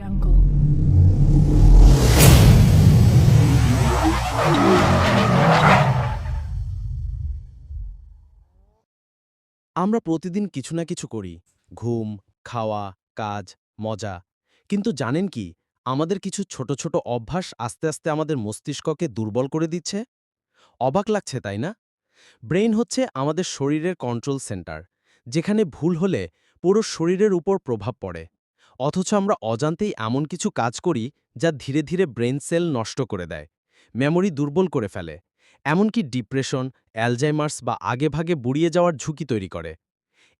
jungle. আমরা প্রতিদিন কিছু না কিছু করি। ঘুম, খাওয়া, কাজ, মজা। কিন্তু জানেন কি, আমাদের কিছু ছোট ছোট অভ্যাস আস্তে আস্তে আমাদের মস্তিষ্ককে দুর্বল করে দিচ্ছে? অবাক লাগছে, তাই না? ব্রেইন হচ্ছে আমাদের শরীরের কন্ট্রোল সেন্টার, যেখানে ভুল হলে পুরো শরীরের উপর প্রভাব পড়ে। অথচ আমরা অজান্তেই এমন কিছু কাজ করি যা ধীরে ধীরে ব্রেন সেল নষ্ট করে দেয়, মেমোরি দুর্বল করে ফেলে, এমনকি ডিপ্রেশন, অ্যালজাইমার্স বা আগেভাগে বুড়িয়ে যাওয়ার ঝুঁকি তৈরি করে।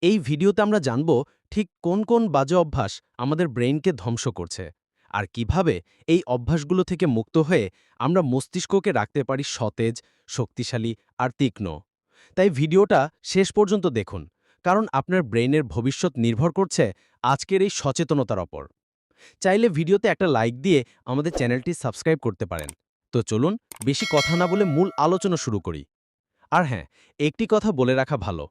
এই ভিডিওতে আমরা জানব ঠিক কোন কোন বাজে অভ্যাস আমাদের ব্রেইনকে ধ্বংস করছে, আর কীভাবে এই অভ্যাসগুলো থেকে মুক্ত হয়ে আমরা মস্তিষ্ককে রাখতে পারি সতেজ, শক্তিশালী আর তীক্ষ্ণ। তাই ভিডিওটা শেষ পর্যন্ত দেখুন কারণ আপনার ব্রেইনের ভবিষ্যৎ নির্ভর করছে আজকের এই সচেতনতার ওপর। চাইলে ভিডিওতে একটা লাইক দিয়ে আমাদের চ্যানেলটি সাবস্ক্রাইব করতে পারেন। তো চলুন, বেশি কথা না বলে মূল আলোচনা শুরু করি। আর হ্যাঁ একটি কথা বলে রাখা ভালো।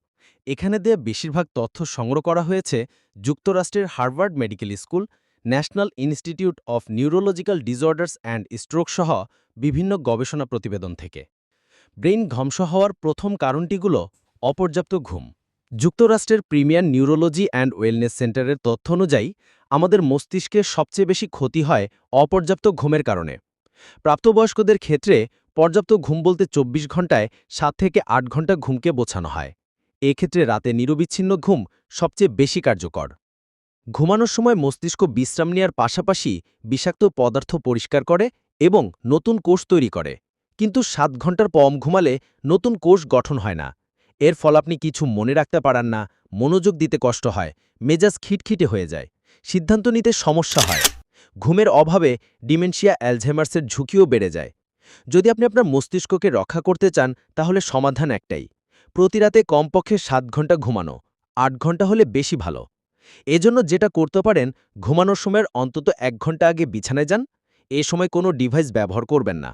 এখানে দেয়া বেশিরভাগ তথ্য সংগ্রহ করা হয়েছে যুক্তরাষ্ট্রের Harvard medical school, National Institute of Neurological Disorders and Stroke সহ বিভিন্ন গবেষণা প্রতিবেদন থেকে। ব্রেইন ধ্বংস হওয়ার প্রথম কারণটিগুলো অপর্যাপ্ত ঘুম। যুক্তরাষ্ট্রের প্রিমিয়ার নিউরোলজি অ্যান্ড ওয়েলনেস সেন্টারের তথ্য অনুযায়ী, আমাদের মস্তিষ্কের সবচেয়ে বেশি ক্ষতি হয় অপর্যাপ্ত ঘুমের কারণে। প্রাপ্তবয়স্কদের ক্ষেত্রে পর্যাপ্ত ঘুম বলতে ২৪ ঘন্টায় সাত থেকে আট ঘণ্টা ঘুমকে বোঝানো হয়। এক্ষেত্রে রাতে নিরবিচ্ছিন্ন ঘুম সবচেয়ে বেশি কার্যকর। ঘুমানোর সময় মস্তিষ্ক বিশ্রাম নেওয়ার পাশাপাশি বিষাক্ত পদার্থ পরিষ্কার করে এবং নতুন কোষ তৈরি করে। কিন্তু সাত ঘণ্টার কম ঘুমালে নতুন কোষ গঠন হয় না। এর ফল আপনি কিছু মনে রাখতে পারেন না, মনোযোগ দিতে কষ্ট হয়, মেজাজ খিটখিটে হয়ে যায়, সিদ্ধান্ত নিতে সমস্যা হয়, ঘুমের অভাবে ডিমেনশিয়া অ্যালঝেমার্সের ঝুঁকিও বেড়ে যায়। যদি আপনি আপনার মস্তিষ্ককে রক্ষা করতে চান, তাহলে সমাধান একটাই, প্রতিরাতে কমপক্ষে সাত ঘণ্টা ঘুমানো, আট ঘণ্টা হলে বেশি ভালো। এজন্য যেটা করতে পারেন, ঘুমানোর সময়ের অন্তত এক ঘণ্টা আগে বিছানায় যান, এ সময় কোনো ডিভাইস ব্যবহার করবেন না।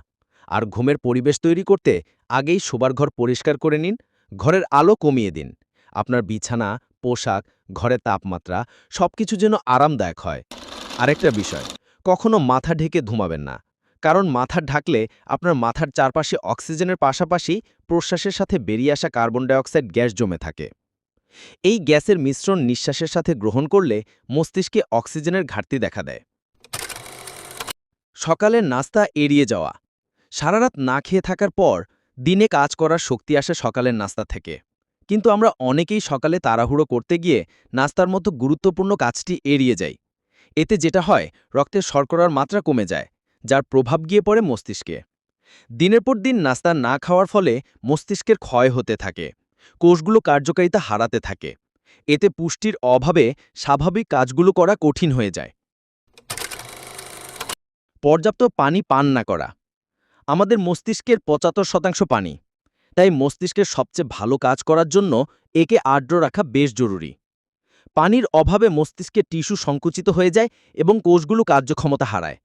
আর ঘুমের পরিবেশ তৈরি করতে আগেই শোবার ঘর পরিষ্কার করে নিন ঘরের আলো কমিয়ে দিন। আপনার বিছানা, পোশাক, ঘরের তাপমাত্রা সবকিছু যেন আরামদায়ক হয়। আরেকটা বিষয়, কখনো মাথা ঢেকে ঘুমাবেন না। কারণ মাথা ঢাকলে আপনার মাথার চারপাশে অক্সিজেনের পাশাপাশি প্রশ্বাসের সাথে বেরিয়ে আসা কার্বন ডাইঅক্সাইড গ্যাস জমে থাকে। এই গ্যাসের মিশ্রণ নিঃশ্বাসের সাথে গ্রহণ করলে মস্তিষ্কে অক্সিজেনের ঘাটতি দেখা দেয়। সকালের নাস্তা এড়িয়ে যাওয়া। সারারাত না খেয়ে থাকার পর দিনে কাজ করার শক্তি আসে সকালের নাস্তা থেকে। কিন্তু আমরা অনেকেই সকালে তাড়াহুড়ো করতে গিয়ে নাস্তার মতো গুরুত্বপূর্ণ কাজটি এড়িয়ে যাই। এতে যেটা হয়, রক্তের শর্করার মাত্রা কমে যায়, যার প্রভাব গিয়ে পড়ে মস্তিষ্কে। দিনের পর দিন নাস্তা না খাওয়ার ফলে মস্তিষ্কের ক্ষয় হতে থাকে, কোষগুলো কার্যকারিতা হারাতে থাকে। এতে পুষ্টির অভাবে স্বাভাবিক কাজগুলো করা কঠিন হয়ে যায়। পর্যাপ্ত পানি পান না করা। আমাদের মস্তিষ্কের পঁচাত্তর শতাংশ পানি। তাই মস্তিষ্কের সবচেয়ে ভালো কাজ করার জন্য একে আর্দ্র রাখা বেশ জরুরি। পানির অভাবে মস্তিষ্কের টিস্যু সংকুচিত হয়ে যায় এবং কোষগুলো কার্যক্ষমতা হারায়।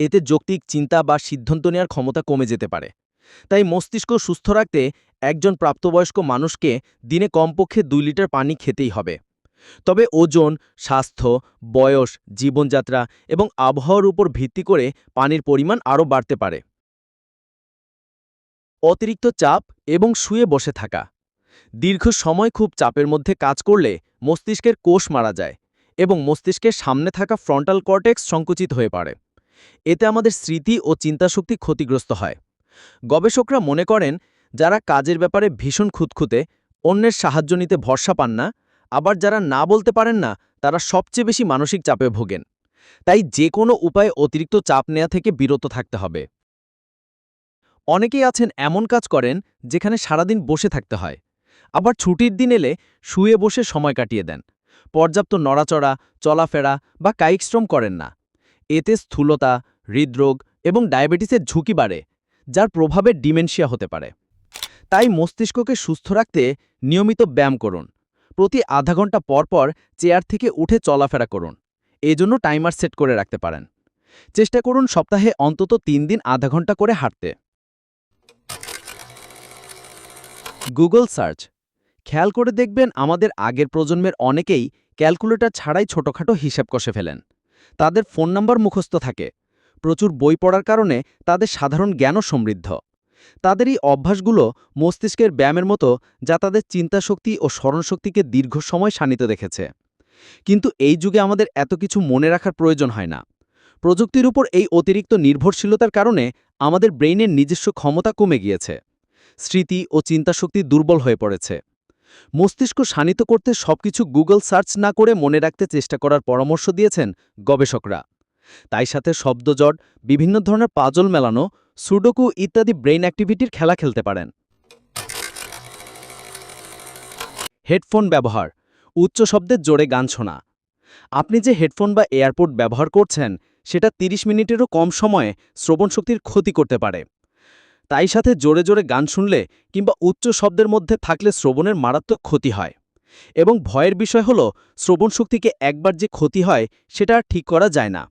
এতে যৌক্তিক চিন্তা বা সিদ্ধান্ত নেওয়ার ক্ষমতা কমে যেতে পারে। তাই মস্তিষ্ক সুস্থ রাখতে একজন প্রাপ্তবয়স্ক মানুষকে দিনে কমপক্ষে দুই লিটার পানি খেতেই হবে। তবে ওজন, স্বাস্থ্য, বয়স, জীবনযাত্রা এবং আবহাওয়ার উপর ভিত্তি করে পানির পরিমাণ আরও বাড়তে পারে। অতিরিক্ত চাপ এবং শুয়ে বসে থাকা। দীর্ঘ সময় খুব চাপের মধ্যে কাজ করলে মস্তিষ্কের কোষ মারা যায় এবং মস্তিষ্কের সামনে থাকা ফ্রন্টাল কর্টেক্স সংকুচিত হয়ে পড়ে। এতে আমাদের স্মৃতি ও চিন্তাশক্তি ক্ষতিগ্রস্ত হয়। গবেষকরা মনে করেন, যারা কাজের ব্যাপারে ভীষণ খুঁতখুঁতে, অন্যের সাহায্য নিতে ভরসা পান না, আবার যারা না বলতে পারেন না, তারা সবচেয়ে বেশি মানসিক চাপে ভোগেন। তাই যে কোনো উপায়ে অতিরিক্ত চাপ নেওয়া থেকে বিরত থাকতে হবে। অনেকেই আছেন এমন কাজ করেন যেখানে সারাদিন বসে থাকতে হয়। আবার ছুটির দিন এলে শুয়ে বসে সময় কাটিয়ে দেন। পর্যাপ্ত নড়াচড়া, চলাফেরা বা কায়িক শ্রম করেন না। এতে স্থূলতা, হৃদরোগ এবং ডায়াবেটিসের ঝুঁকি বাড়ে, যার প্রভাবে ডিমেনশিয়া হতে পারে। তাই মস্তিষ্ককে সুস্থ রাখতে নিয়মিত ব্যায়াম করুন। প্রতি আধা ঘণ্টা পর পর চেয়ার থেকে উঠে চলাফেরা করুন। এজন্য টাইমার সেট করে রাখতে পারেন। চেষ্টা করুন সপ্তাহে অন্তত তিন দিন আধা ঘণ্টা করে হাঁটতে। Google search. খেয়াল করে দেখবেন আমাদের আগের প্রজন্মের অনেকেই ক্যালকুলেটর ছাড়াই ছোটখাটো হিসাব কষে ফেলেন। তাদের ফোন নাম্বার মুখস্থ থাকে। প্রচুর বই পড়ার কারণে তাদের সাধারণ জ্ঞানও সমৃদ্ধ। তাদের এই অভ্যাসগুলো মস্তিষ্কের ব্যায়ামের মতো যা তাদের চিন্তাশক্তি ও স্মরণশক্তিকে দীর্ঘ সময় শানিত দেখেছে কিন্তু এই যুগে আমাদের এত কিছু মনে রাখার প্রয়োজন হয় না। প্রযুক্তির উপর এই অতিরিক্ত নির্ভরশীলতার কারণে আমাদের ব্রেইনের নিজস্ব ক্ষমতা কমে গিয়েছে। স্মৃতি ও চিন্তাশক্তি দুর্বল হয়ে পড়েছে। মস্তিষ্ক শানিত করতে সবকিছু গুগল সার্চ না করে মনে রাখতে চেষ্টা করার পরামর্শ দিয়েছেন গবেষকরা। তাই সাথে শব্দজট বিভিন্ন ধরনের পাজল মেলানো, সুডোকু ইত্যাদি ব্রেইন অ্যাক্টিভিটির খেলা খেলতে পারেন। হেডফোন ব্যবহার, উচ্চ শব্দের জোরে গান শোনা। আপনি যে হেডফোন বা এয়ারপোর্ট ব্যবহার করছেন, সেটা ৩০ মিনিটেরও কম সময়ে শ্রবণশক্তির ক্ষতি করতে পারে। তাই সাথে জোরে জোরে গান শুনলে কিংবা উচ্চ শব্দের মধ্যে থাকলে শ্রবণের মারাত্মক ক্ষতি হয়। এবং ভয়ের বিষয় হল শ্রবণশক্তিকে একবার যে ক্ষতি হয়, সেটা ঠিক করা যায় না।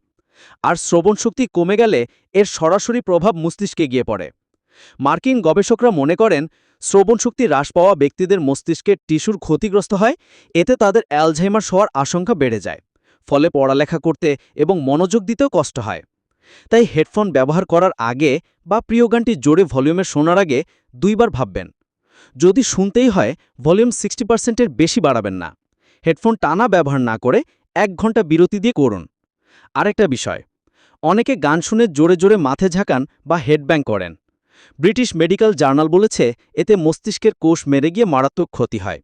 আর শ্রবণশক্তি কমে গেলে এর সরাসরি প্রভাব মস্তিষ্কে গিয়ে পড়ে। মার্কিন গবেষকরা মনে করেন শ্রবণশক্তি হ্রাস পাওয়া ব্যক্তিদের মস্তিষ্কের টিস্যুর ক্ষতিগ্রস্ত হয়, এতে তাদের অ্যালঝাইমার হওয়ার আশঙ্কা বেড়ে যায়। ফলে পড়ালেখা করতে এবং মনোযোগ দিতেও কষ্ট হয়। তাই হেডফোন ব্যবহার করার আগে বা প্রিয় গানটি জোরে ভলিউমে শোনার আগে দুইবার ভাববেন। যদি শুনতেই হয়, ভলিউম সিক্সটি পার্সেন্টের বেশি বাড়াবেন না। হেডফোন টানা ব্যবহার না করে এক ঘণ্টা বিরতি দিয়ে করুন। আরেকটা বিষয়, অনেকে গান শুনে জোরে জোরে মাথে ঝাঁকান বা হেডব্যাং করেন। ব্রিটিশ মেডিকেল জার্নাল বলেছে, এতে মস্তিষ্কের কোষ মেরে গিয়ে মারাত্মক ক্ষতি হয়।